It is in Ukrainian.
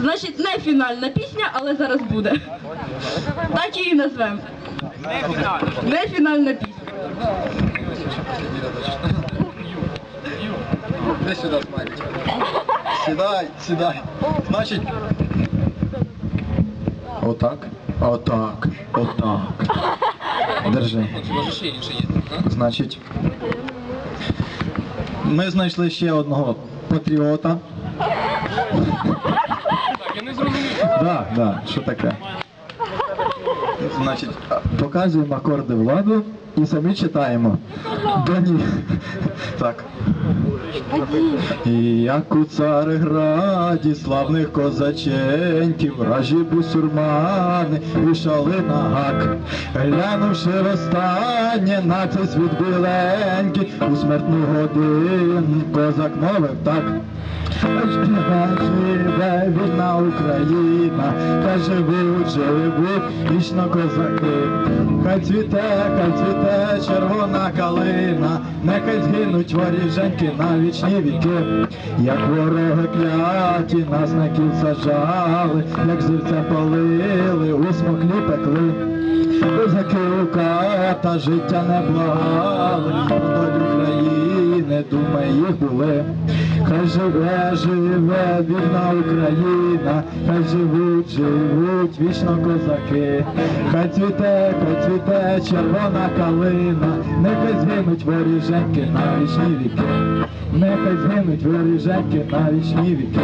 Значить, не фінальна пісня, але зараз буде. Так її назвемо. Не фінальна пісня. Іди сюди, Смайлик. Сідай, сідай. Значить. Отак. Отак. Отак. Держи. Значить. Ми знайшли ще одного патріота. Так, я не зрозумів. Да, що таке? Значить, показуємо акорди владу і самі читаємо. Да ні. Так. І як у Царграді славних козаченьків, вражі бусурмани вішали на гак, глянувши востаннє на цей світ біленький, у смертну годину козак мовив так. Україна, хай живуть, живуть вічно козаки. Хай цвіте, хай цвіте червона калина, нехай згинуть воріженьки на вічні віки. Як вороги кляті, нас на кіл сажали, як живця полили, у смоклі пекли. Козаки у ката життя не благали, про долю країни, їх були. Хай живе, живе вільна Україна, хай живуть, живуть вічно козаки, хай цвіте, хай цвіте червона калина, нехай згинуть воріженьки на вічні віки, нехай згинуть воріженьки на вічні віки.